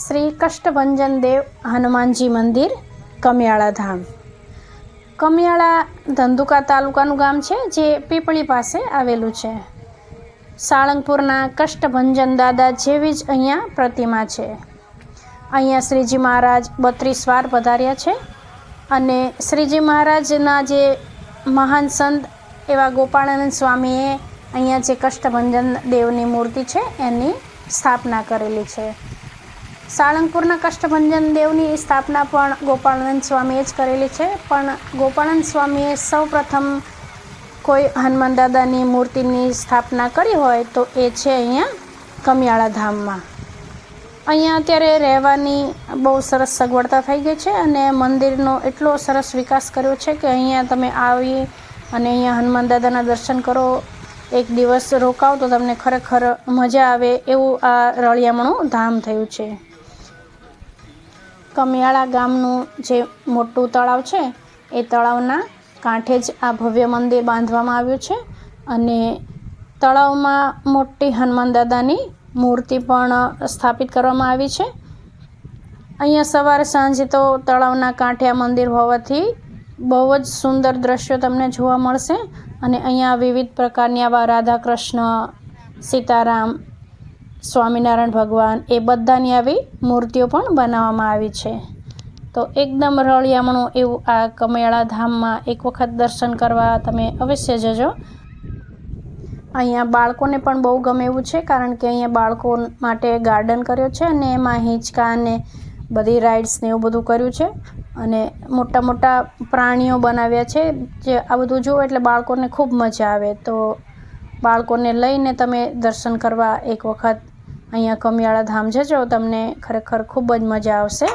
શ્રી કષ્ટભંજન દેવ હનુમાનજી મંદિર, કમિયાળા ધામ. કમિયાળા ધંધુકા તાલુકાનું ગામ છે, જે પીપળી પાસે આવેલું છે. સાળંગપુરના કષ્ટભંજન દાદા જેવી જ અહીંયા પ્રતિમા છે. અહીંયા શ્રીજી મહારાજ બત્રીસ વાર પધાર્યા છે અને શ્રીજી મહારાજના જે મહાન સંત એવા ગોપાળાનંદ સ્વામીએ અહીંયા જે કષ્ટભંજન દેવની મૂર્તિ છે, એની સ્થાપના કરેલી છે. સાળંગપુરના કષ્ટભંજન દેવની સ્થાપના પણ ગોપાળાનંદ સ્વામીએ જ કરેલી છે. પણ ગોપાળાનંદ સ્વામીએ સૌ પ્રથમ કોઈ હનુમાન દાદાની મૂર્તિની સ્થાપના કરી હોય તો એ છે અહીંયા કમિયાળા ધામમાં. અહીંયા અત્યારે રહેવાની બહુ સરસ સગવડતા થઈ ગઈ છે અને મંદિરનો એટલો સરસ વિકાસ કર્યો છે કે અહીંયા તમે આવી અને અહીંયા હનુમાન દાદાના દર્શન કરો, એક દિવસ રોકાવ તો તમને ખરેખર મજા આવે એવું આ રળિયામણું ધામ થયું છે. કમિયાળા ગામનું જે મોટું તળાવ છે, એ તળાવના કાંઠે જ આ ભવ્ય મંદિર બાંધવામાં આવ્યું છે. અને તળાવમાં મોટી હનુમાન દાદાની મૂર્તિ પણ સ્થાપિત કરવામાં આવી છે. અહીંયા સવારે સાંજે તો તળાવના કાંઠે આ મંદિર હોવાથી બહુ જ સુંદર દ્રશ્યો તમને જોવા મળશે. અને અહીંયા વિવિધ પ્રકારની આવા રાધા કૃષ્ણ સીતારામ સ્વામિનારાયણ ભગવાન એ બધાની આવી મૂર્તિઓ પણ બનાવવામાં આવી છે. તો એકદમ રળિયામણું એવું આ કમેળા ધામમાં એક વખત દર્શન કરવા તમે અવશ્ય જજો. અહીંયા બાળકોને પણ બહુ ગમે એવું છે, કારણ કે અહીંયા બાળકો માટે ગાર્ડન કર્યો છે અને એમાં હિંચકા અને બધી રાઇડ્સ ને એવું બધું કર્યું છે. અને મોટા મોટા પ્રાણીઓ બનાવ્યા છે, જે આ બધું જુઓ એટલે બાળકોને ખૂબ મજા આવે. તો બાળકોને લઈને તમે દર્શન કરવા એક વખત અહીંયા કમિયાળા ધામ જજો તમને ખરેખર ખૂબ જ મજા આવશે.